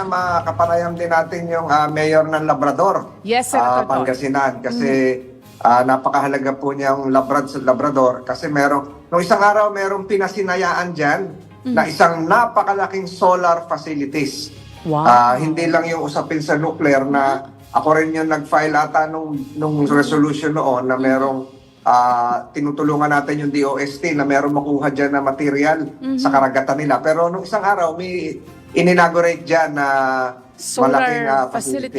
sana makapanayam din natin yung ah, mayor ng Labrador. Yes, ah, Senator Tol. Pangasinan. Kasi ah, napakahalaga po niyang Labrad sa Labrador. Kasi merong, nung isang araw, merong pinasinayaan dyan na isang napakalaking solar facilities. Wow. Ah, hindi lang yung usapin sa nuclear na ako rin yung nag-file ata nung, nung resolution noon na merong ah, tinutulungan natin yung DOST na merong makuha dyan na material sa karagatan nila. Pero nung isang araw, may in-inaugurate dyan na Solar malaking ah.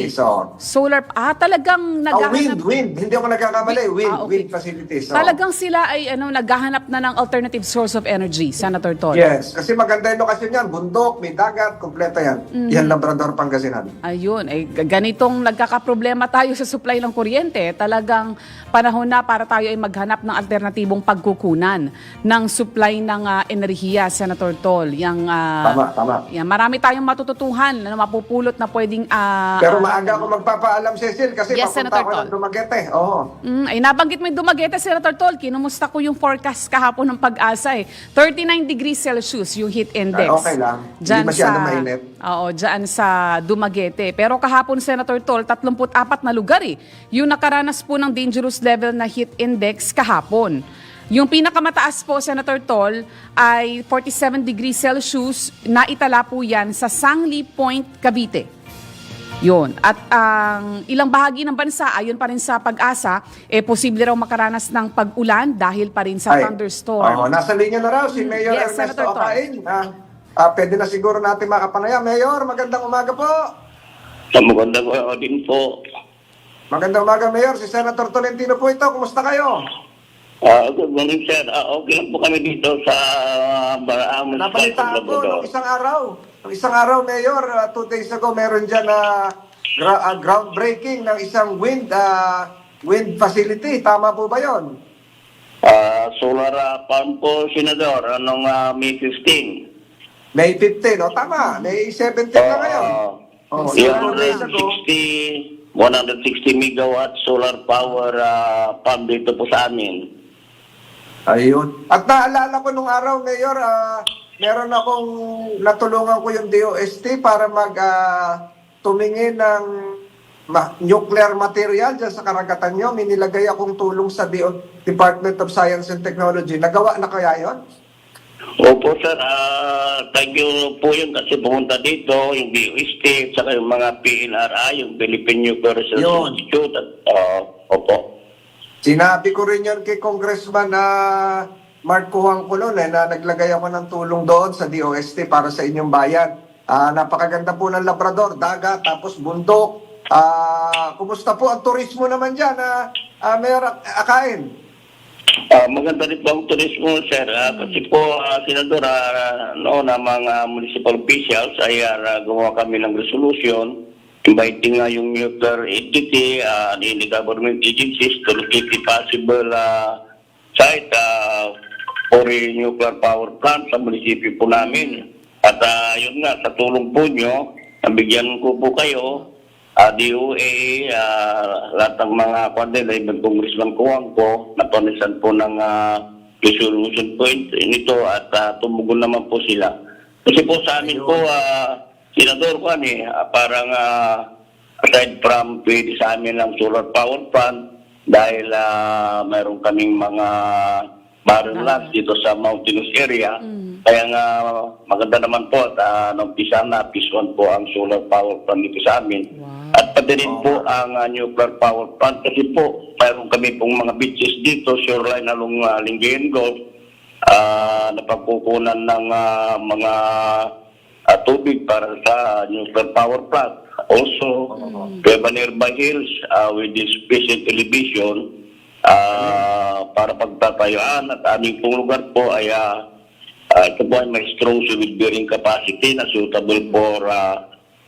So, Solar, ah, talagang oh, naghahanap. wind, wind. Hindi ako nagkakamali. Wind, Ah, okay. wind facilities. So, Talagang sila ay ano naghahanap na ng alternative source of energy, Senator Tol. Yes, kasi maganda yung lokasyon yan. Bundok, may dagat, kompleto yan. Mm-hmm. Yan Labrador, Pangasinan. Ayun, ay g- ganitong nagkakaproblema tayo sa supply ng kuryente. Talagang panahon na para tayo ay maghanap ng alternatibong pagkukunan ng supply ng ah, enerhiya, Senator Tol. Yang, ah, Tama, tama. yan, marami tayong matututuhan na mapupulot na pwedeng... ah, Pero ah, maaga ako magpapaalam, Cecil, kasi Yes, papunta Senator ako ng. Dumaguete. Oo. Mm, ay nabanggit mo yung Dumaguete, Senator Tol. Kinumusta ko yung forecast kahapon ng pag-asa eh. 39 degrees Celsius yung heat index. Ah, okay lang. Hindi Dyan masyadong mainit. Oo, dyan sa Dumaguete. Pero kahapon, Senator Tol, 34 na lugar eh. Yung nakaranas po ng dangerous level na heat index kahapon. Yung pinakamataas po, Senator Tol, ay 47 degrees Celsius. Naitala po yan sa Sangli Point, Cavite. Yun. At ang ilang bahagi ng bansa, ayon pa rin sa pag-asa, eh, posible raw makaranas ng pag-ulan dahil pa rin sa Ay. Thunderstorm. nasa linya na raw si Mayor Yes, Ernesto. Opain. Ah, ah, pwede na siguro natin makapanaya. Mayor, magandang umaga po. Magandang araw din po. Magandang umaga, Mayor. Si Senator Tolentino po ito. Kumusta kayo? Ah, good morning, sir. Ah, okay lang po kami dito sa Baraamon Napalitaan ko nung isang araw. Nung isang araw, Mayor, ah, two days ago, meron dyan na gra- ah, groundbreaking ng isang wind ah, wind facility. Tama po ba yon? Ah, solar ah, farm po, Senador, anong ah, May 15. May 15, o tama. May 17 na ngayon. Oh, yung ilang days ago. 160, 160 megawatt solar power ah, farm dito po sa amin. Ayun. At naalala ko nung araw, Mayor, ah, meron akong natulungan ko yung DOST para mag ah, tumingin ng ma- nuclear material dyan sa karagatan nyo. May nilagay akong tulong sa DO Department of Science and Technology. Nagawa na kaya yon? Opo, sir. Ah, thank you po yun kasi pumunta dito, yung BOST, saka yung mga PNRI, yung Philippine Nuclear Research Yun. Institute. At, ah, opo. Sinabi ko rin yon kay Congressman na Mark Kuhangkulon eh, na naglagay ako ng tulong doon sa DOST para sa inyong bayan. Ah, napakaganda po ng Labrador, dagat, tapos bundok. Ah, kumusta po ang turismo naman dyan? Ah, ah, Mayor Ak- Akain? Ah, maganda rin po ang turismo, sir. Ah, kasi po, ah, Senador, ah, noon ang mga municipal officials ay ah, gumawa kami ng resolution inviting nga yung nuclear entity uh, the government agencies to locate the possible ah, site ah, for a nuclear power plant sa munisipyo po namin. At ah, yun nga, sa tulong po nyo, nabigyan ko po kayo uh, DOA, ah, lahat ng mga kwanila, ibang congressman ko, napanisan po ng ah, resolution point nito at ah, tumugon naman po sila. Kasi po sa amin po, ah, Senador ko eh, ah, parang ah, aside from pwede sa amin ng solar power plant, dahil ah, mayroon kaming mga barren lands dito sa mountainous area, kaya nga maganda naman po at uh, nampisa na, pisuan po ang solar power plant dito sa amin. Wow. At pati rin po ang uh, nuclear power plant kasi po mayroon kami pong mga beaches dito, shoreline along uh, Lingayen Gulf, uh, napagkukunan ng ah, mga ah, tubig para sa nuclear power plant. Also, we have a nearby hills uh, with this special television ah, para pagtatayuan at aming pong lugar po ay ah, ah, ito po ay may strong solid bearing capacity na suitable for uh,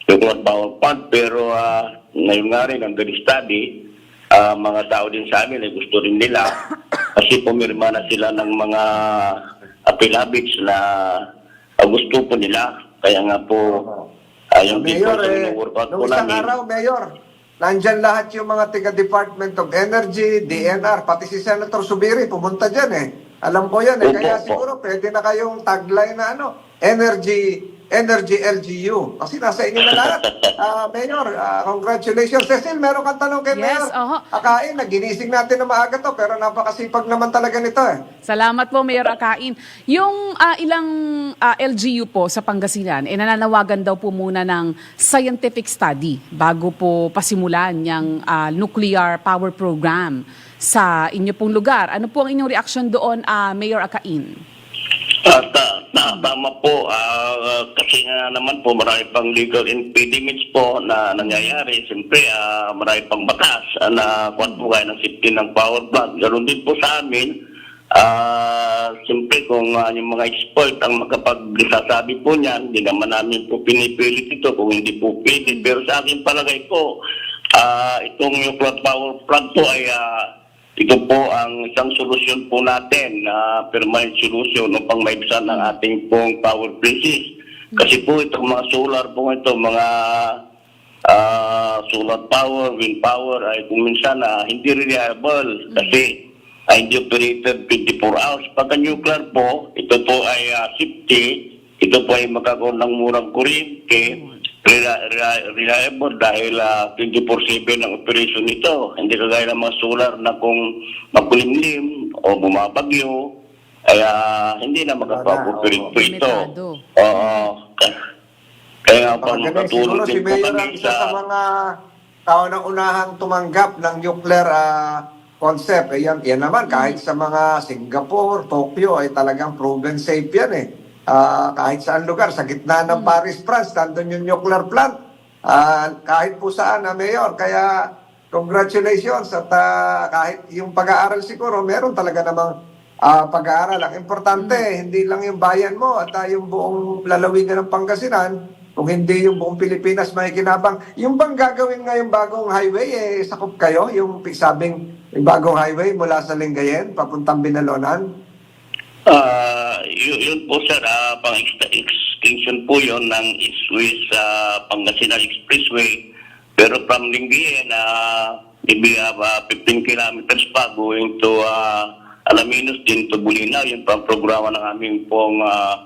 nuclear power plant pero uh, ngayon nga rin ang study ah, mga tao din sa amin ay gusto rin nila kasi pumirma na sila ng mga affidavits na ah, gusto po nila kaya nga po uh, yung Mayor, people eh, sa workout nung po isang namin araw, Mayor, nandyan lahat yung mga tiga-Department of Energy, DNR, pati si Senator Subiri, pumunta dyan eh. Alam ko yan eh. Opo, Kaya opo. siguro pwede na kayong tagline na ano, energy Energy LGU. Kasi nasa inyo na lahat. Ah, Mayor, ah, congratulations. Cecil, meron kang tanong kay Yes, Mayor. oho. Akain, naginising natin na maaga to, pero napakasipag naman talaga nito eh. Salamat po, Mayor Akain. Yung ah, ilang ah, LGU po sa Pangasinan, eh, nananawagan daw po muna ng scientific study bago po pasimulan yung ah, nuclear power program sa inyo pong lugar. Ano po ang inyong reaction doon, ah, Mayor Akain? Ta- tama po, ah, kasi nga naman po marami pang legal impediments po na nangyayari. Siyempre, ah, marami pang batas ah, na kung po kaya ng safety ng power plant. Ganon din po sa amin. Ah, siyempre, kung ah, yung mga expert ang makapagsasabi po niyan, hindi naman namin po pinipilit ito kung hindi po pwede. Pero sa akin palagay po, ah, itong nuclear power plant po ay ah, ito po ang isang solusyon po natin na permanent solution upang maibsan ang ating pong power crisis. Kasi po itong mga solar po ito, mga ah, solar power, wind power ay kung minsan ah, hindi reliable kasi ay hindi operated 24 hours. Pagka nuclear po, ito po ay ah, safety, ito po ay magkakaroon ng murang kuryente, rela- rela- reliable dahil ah, 24-7 ang operation nito. Hindi kagaya ng mga solar na kung makulimlim o bumabagyo, ay ah, hindi na makapag-operate po ito. Oo. Kaya Magaling makatulong siguro si din po kami sa... sa mga tao na unahang tumanggap ng nuclear ah, concept. Eh, yan, yan naman, kahit sa mga Singapore, Tokyo, ay talagang proven safe yan eh. Ah, kahit saan lugar, sa gitna ng Paris, France, nandun yung nuclear plant. Ah, kahit po saan, na Mayor. Kaya, congratulations. At ah, kahit yung pag-aaral siguro, meron talaga namang ah, pag-aaral. Ang importante, hindi lang yung bayan mo at ah, yung buong lalawigan ng Pangasinan, kung hindi yung buong Pilipinas may kinabang. Yung bang gagawin ngayong bagong highway, eh, sakop kayo? Yung sabing yung bagong highway mula sa Lingayen, papuntang Binalonan? Ah, yun, yun po sir, ah, pang ex- extension po yun ng East-West sa Pangasinan Expressway. Pero from Lingayen, uh, maybe uh, 15 kilometers pa going to uh, Alaminos din to Bulinaw. Yun pa ang programa ng aming pong uh,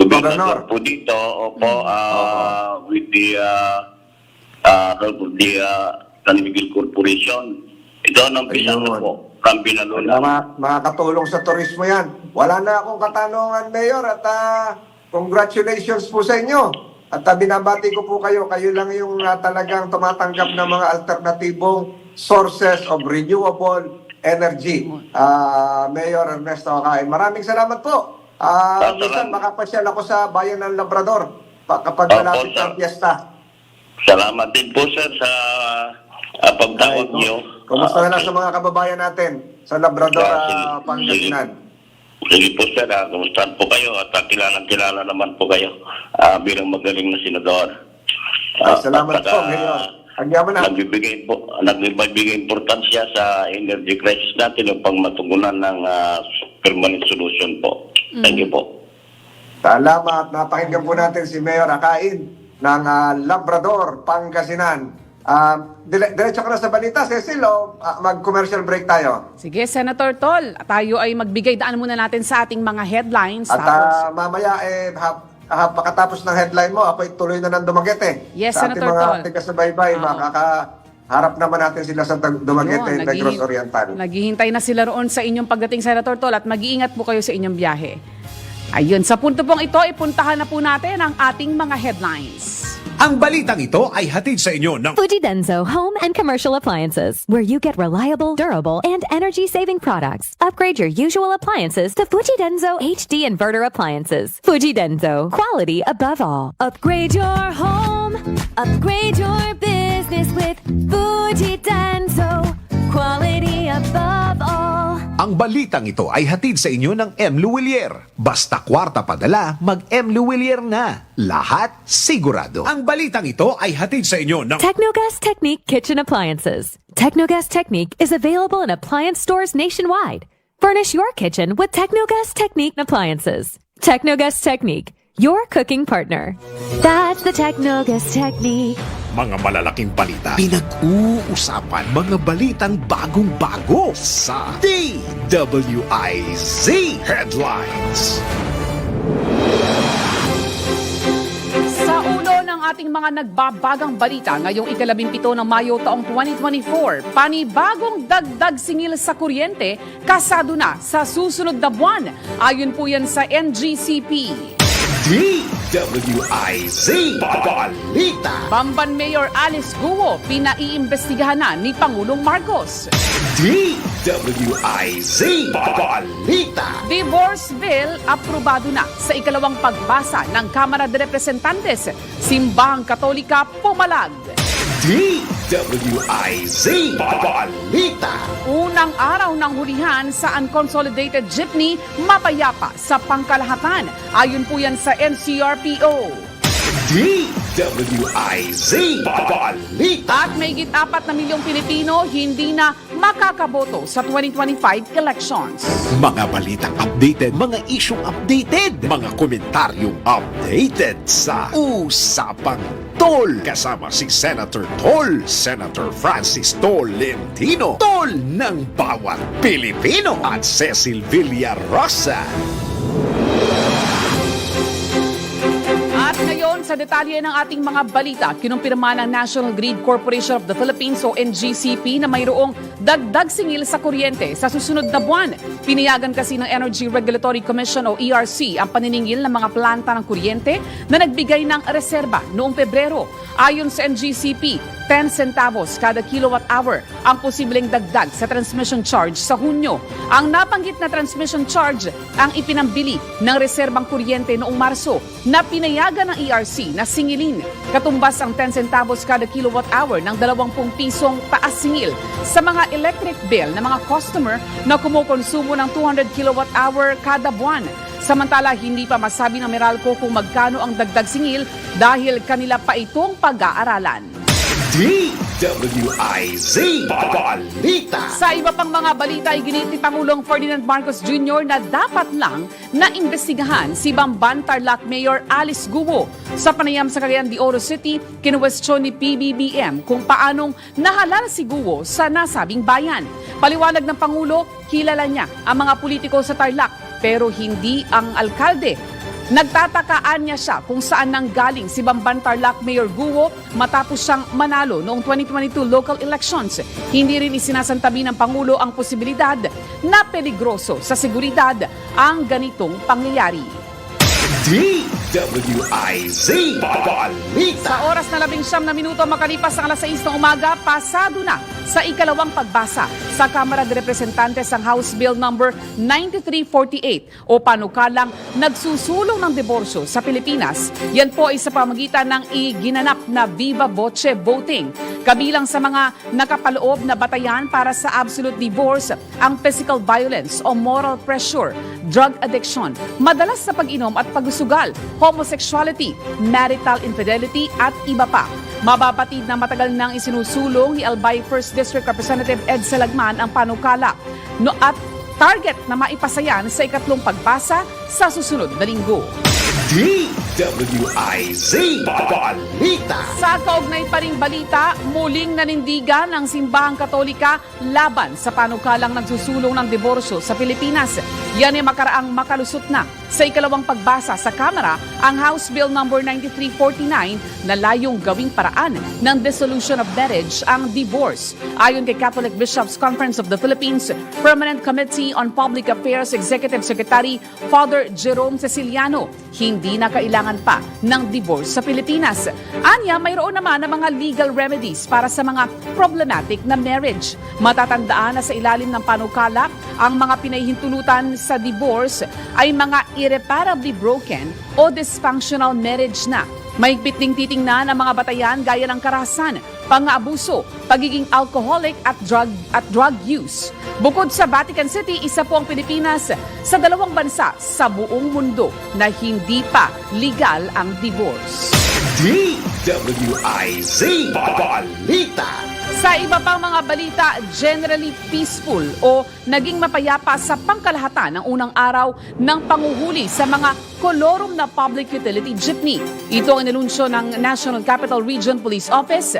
gobernador po dito. Opo, ah, with the uh, uh, the uh, San Miguel Corporation. Ito ang umpisa po. From Binalona. Mga, makakatulong sa turismo yan. Wala na akong katanungan, Mayor, at ah, congratulations po sa inyo. At ah, binabati ko po kayo, kayo lang yung ah, talagang tumatanggap ng mga alternatibong sources of renewable energy. Ah, Mayor Ernesto Akain. Maraming salamat po. Salamat. minsan makapasyal ako sa bayan ng Labrador pa- kapag malapit ang piyesta. Salamat din po sir sa uh, pagtawag Ay, niyo. Kumusta Ah, na lang sa mga kababayan natin sa Labrador, Ah, ah, sige. Pangasinan? Sige po sir, uh, kumustahan po kayo at uh, kilalang kilala naman po kayo ah, bilang magaling na senador. Ay, Ah, salamat at, po, ah, Mayor. Agyaman na. Nagbibigay po, nagbibigay importansya sa energy crisis natin upang matugunan ng ah, permanent solution po. Thank you po. Salamat. Napakinggan po natin si Mayor Akain ng ah, Labrador, Pangasinan. Ah, dire- diretso ka na sa balita, Cecil, o ah, mag-commercial break tayo? Sige, Senator Tol, tayo ay magbigay daan muna natin sa ating mga headlines. At tapos, ah, mamaya, eh, ha, ha, pagkatapos ng headline mo, ako'y tuloy na ng Dumaguete. Yes, sa ating Senator mga Tol. taga-subaybay, Oo. makakaharap naman natin sila sa Dumaguete, Yun, Negros Oriental. Naghihintay na sila roon sa inyong pagdating, Senator Tol, at mag-iingat po kayo sa inyong biyahe. Ayun, sa punto pong ito, ipuntahan na po natin ang ating mga headlines. Ang balitang ito ay hatid sa inyo ng Fujidenzo Home and Commercial Appliances, where you get reliable, durable, and energy-saving products. Upgrade your usual appliances to Fujidenzo HD Inverter Appliances. Fujidenzo, quality above all. Upgrade your home, upgrade your business with Fujidenzo, quality above all. Ang balitang ito ay hatid sa inyo ng M. Luwilier. Basta kwarta padala, mag M. Luwilier na. Lahat sigurado. Ang balitang ito ay hatid sa inyo ng Technogas Technique Kitchen Appliances. Technogas Technique is available in appliance stores nationwide. Furnish your kitchen with Technogas Technique appliances. Technogas Technique, your cooking partner. That's the Technogas Technique. mga malalaking balita. Pinag-uusapan mga balitang bagong-bago sa DWIZ Headlines. ating mga nagbabagang balita ngayong ikalabimpito ng Mayo taong 2024. Panibagong dagdag singil sa kuryente, kasado na sa susunod na buwan. Ayon po yan sa NGCP. DWIZ Balita Bamban Mayor Alice Guo, pinaiimbestigahan na ni Pangulong Marcos. DWIZ Balita Divorce Bill aprobado na sa ikalawang pagbasa ng Kamara de Representantes. Simbahang Katolika pumalag. DWIZ Balita Unang araw ng hulihan sa unconsolidated jeepney, mapayapa sa pangkalahatan. Ayon po yan sa NCRPO. DWIZ Balita At may apat na milyong Pilipino hindi na makakaboto sa 2025 elections. Mga balitang updated, mga isyong updated, mga komentaryong updated sa Usapang Tol. Kasama si Senator Tol, Senator Francis Tolentino, Tol ng bawat Pilipino at Cecil Villarosa. Sa detalye ng ating mga balita, kinumpirma ng National Grid Corporation of the Philippines o NGCP na mayroong dagdag singil sa kuryente sa susunod na buwan. Pinayagan kasi ng Energy Regulatory Commission o ERC ang paniningil ng mga planta ng kuryente na nagbigay ng reserba noong Pebrero. Ayon sa NGCP, 10 centavos kada kilowatt hour ang posibleng dagdag sa transmission charge sa Hunyo. Ang napanggit na transmission charge ang ipinambili ng reserbang kuryente noong Marso na pinayagan ng ERC na singilin. Katumbas ang 10 centavos kada kilowatt hour ng 20 pisong taas singil sa mga electric bill ng mga customer na kumukonsumo ng 200 kilowatt hour kada buwan. Samantala, hindi pa masabi ng Meralco kung magkano ang dagdag singil dahil kanila pa itong pag-aaralan. DWIZ Balita Sa iba pang mga balita, iginit ni Pangulong Ferdinand Marcos Jr. na dapat lang na imbestigahan si Bamban Tarlac Mayor Alice Guo. Sa panayam sa Cagayan de Oro City, kinuwestiyon ni PBBM kung paanong nahalal si Guo sa nasabing bayan. Paliwanag ng Pangulo, kilala niya ang mga politiko sa Tarlac pero hindi ang alkalde. Nagtatakaan niya siya kung saan nanggaling si Bamban Tarlac Mayor Guo matapos siyang manalo noong 2022 local elections. Hindi rin isinasantabi ng Pangulo ang posibilidad na peligroso sa seguridad ang ganitong pangyayari. DWIZ Balita Sa oras na labing siyam na minuto makalipas ang alas 6 ng umaga, pasado na sa ikalawang pagbasa sa Kamara de Representantes ang House Bill number 9348 o panukalang nagsusulong ng diborsyo sa Pilipinas. Yan po ay sa pamagitan ng iginanap na Viva Voce voting. Kabilang sa mga nakapaloob na batayan para sa absolute divorce ang physical violence o moral pressure, drug addiction, madalas sa pag-inom at pagsusugal, homosexuality, marital infidelity at iba pa. Mabapatid na matagal nang isinusulong ni Albay 1st District Representative Ed Salagman ang panukala no, at target na maipasayan sa ikatlong pagbasa sa susunod na linggo. DWIZ Balita Sa kaugnay pa ring balita, muling nanindigan ng simbahang katolika laban sa panukalang nagsusulong ng diborsyo sa Pilipinas. Yan ay makaraang makalusot na sa ikalawang pagbasa sa Kamara ang House Bill number 9349 na layong gawing paraan ng dissolution of marriage ang divorce. Ayon kay Catholic Bishops Conference of the Philippines Permanent Committee on Public Affairs Executive Secretary Father Jerome Ceciliano, hindi na kailangan pa ng divorce sa Pilipinas. Anya, mayroon naman na mga legal remedies para sa mga problematic na marriage. Matatandaan na sa ilalim ng panukala, ang mga pinahihintulutan sa divorce ay mga irreparably broken o dysfunctional marriage na. Mahigpit ding titingnan ang mga batayan gaya ng karahasan, pang-aabuso, pagiging alcoholic at drug at drug use. Bukod sa Vatican City, isa po ang Pilipinas sa dalawang bansa sa buong mundo na hindi pa legal ang divorce. DWIZ Balita Sa iba pang mga balita, generally peaceful o naging mapayapa sa pangkalahatan ng unang araw ng panguhuli sa mga kolorum na public utility jeepney. Ito ang inanunsyo ng National Capital Region Police Office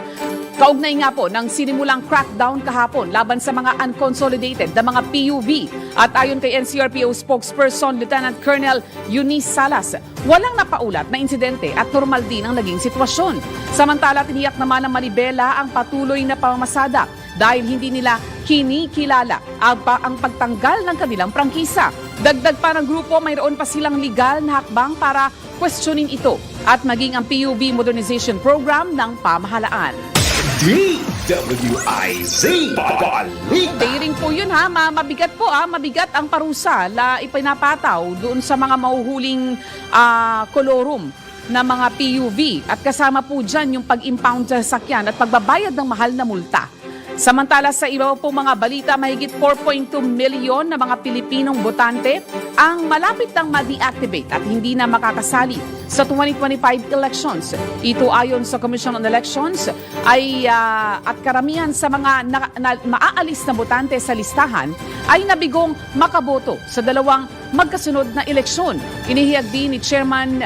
Kaugnay nga po ng sinimulang crackdown kahapon laban sa mga unconsolidated na mga PUV at ayon kay NCRPO spokesperson Lieutenant Colonel Eunice Salas, walang napaulat na insidente at normal din ang naging sitwasyon. Samantala, tiniyak naman ng Malibela ang patuloy na pamamasada dahil hindi nila kinikilala ang, pa- ang pagtanggal ng kanilang prangkisa. Dagdag pa ng grupo, mayroon pa silang legal na hakbang para questionin ito at maging ang PUV modernization program ng pamahalaan. DWIZ Balita. Daring po yun ha, Ma- mabigat po ha, mabigat ang parusa la ipinapataw doon sa mga mahuhuling ah, kolorum na mga PUV at kasama po dyan yung pag-impound sa sakyan at pagbabayad ng mahal na multa. Samantala sa iba po mga balita, mahigit 4.2 milyon na mga Pilipinong botante ang malapit nang ma-deactivate at hindi na makakasali sa 2025 elections. Ito ayon sa Commission on Elections ay ah, at karamihan sa mga na, na- maaalis na botante sa listahan ay nabigong makaboto sa dalawang magkasunod na eleksyon. Inihiyag din ni Chairman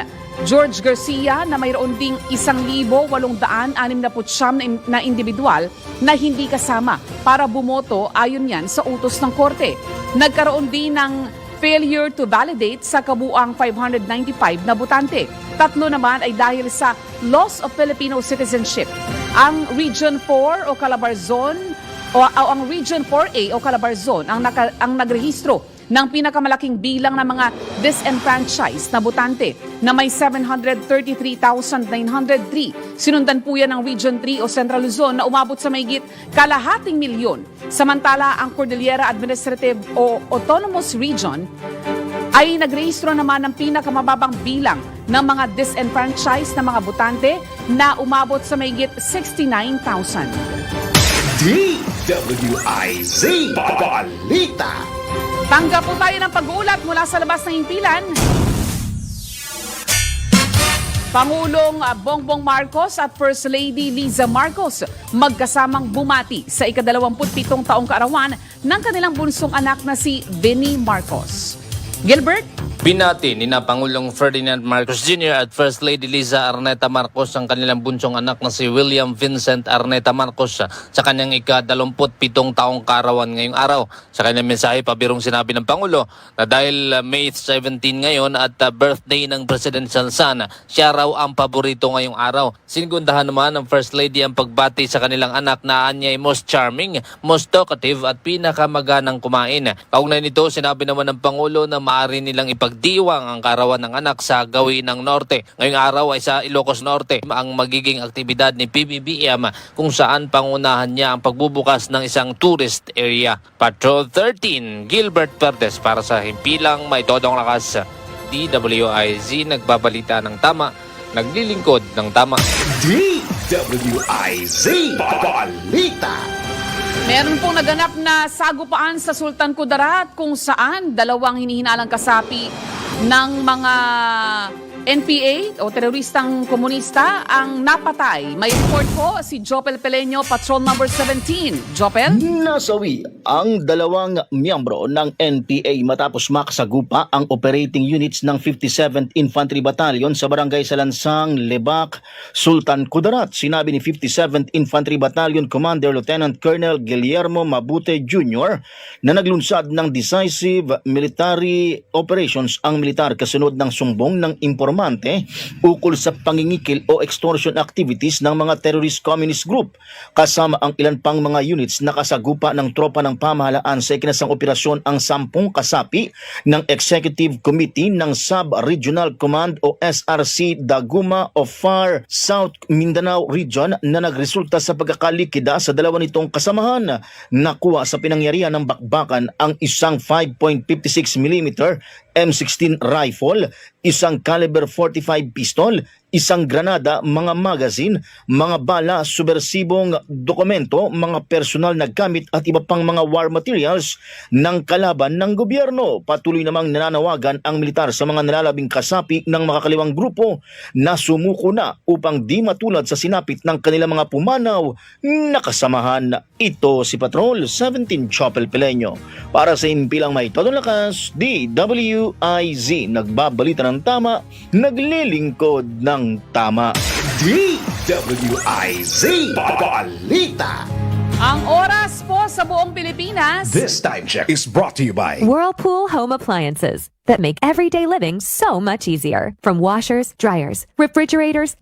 George Garcia na mayroon ding 1,869 na, individual na hindi kasama para bumoto ayon yan sa utos ng korte. Nagkaroon din ng failure to validate sa kabuang 595 na botante. Tatlo naman ay dahil sa loss of Filipino citizenship. Ang Region 4 o Calabarzon o, o ang Region 4A o Calabarzon ang, naka, ang nagrehistro ng pinakamalaking bilang ng mga disenfranchised na botante na may 733,903. Sinundan po yan ng Region 3 o Central Luzon na umabot sa mayigit kalahating milyon. Samantala, ang Cordillera Administrative o Autonomous Region ay nagrehistro naman ng pinakamababang bilang ng mga disenfranchised na mga botante na umabot sa mayigit 69,000. DWIZ Balita Tanggap po tayo ng pag-uulat mula sa labas ng impilan. Pangulong Bongbong Marcos at First Lady Liza Marcos magkasamang bumati sa ikadalawamputpitong taong kaarawan ng kanilang bunsong anak na si Vinnie Marcos. Gilbert? Binati ni na Pangulong Ferdinand Marcos Jr. at First Lady Liza Arneta Marcos ang kanilang bunsong anak na si William Vincent Arneta Marcos sa kanyang ika-27 taong karawan ngayong araw. Sa kanyang mensahe, pabirong sinabi ng Pangulo na dahil uh, May 17 ngayon at uh, birthday ng presidential son, siya raw ang paborito ngayong araw. Sinigundahan naman ng First Lady ang pagbati sa kanilang anak na anya ay most charming, most talkative at pinakamaganang kumain. Kaugnay nito, sinabi naman ng Pangulo na maaari nilang ipagdiwang ang karawan ng anak sa gawin ng Norte. Ngayong araw ay sa Ilocos Norte ang magiging aktibidad ni PBBM kung saan pangunahan niya ang pagbubukas ng isang tourist area. Patrol 13, Gilbert Perdes para sa Himpilang May Todong Lakas. DWIZ nagbabalita ng tama, naglilingkod ng tama. DWIZ Balita Meron pong naganap na sagupaan sa Sultan Kudarat kung saan dalawang hinihinalang kasapi ng mga NPA o teroristang komunista ang napatay. May report po si Jopel Peleño, Patrol number 17. Jopel? Nasawi ang dalawang miyembro ng NPA matapos makasagupa ang operating units ng 57th Infantry Battalion sa barangay Salansang, Lebak, Sultan Kudarat. Sinabi ni 57th Infantry Battalion Commander Lieutenant Colonel Guillermo Mabute Jr. na naglunsad ng decisive military operations ang militar kasunod ng sumbong ng informante ukol sa pangingikil o extortion activities ng mga terrorist communist group kasama ang ilan pang mga units na kasagupa ng tropa ng pamahalaan sa ikinasang operasyon ang sampung kasapi ng Executive Committee ng Sub-Regional Command o SRC Daguma of Far South Mindanao Region na nagresulta sa pagkakalikida sa dalawa nitong kasamahan. Nakuha sa pinangyarihan ng bakbakan ang isang 5.56 mm M16 rifle, isang caliber 45 pistol, isang granada, mga magazine, mga bala, subversibong dokumento, mga personal na gamit at iba pang mga war materials ng kalaban ng gobyerno. Patuloy namang nananawagan ang militar sa mga nalalabing kasapi ng makakaliwang grupo na sumuko na upang di matulad sa sinapit ng kanilang mga pumanaw na kasamahan. Ito si Patrol 17 Chopel Peleño. Para sa impilang may lakas, DWIZ nagbabalita ng tama, naglilingkod ng tama. DWIZ DWIZ Balita. Ang oras po sa buong Pilipinas. This time check is brought to you by Whirlpool Home Appliances that make everyday living so much easier. From washers, dryers, refrigerators,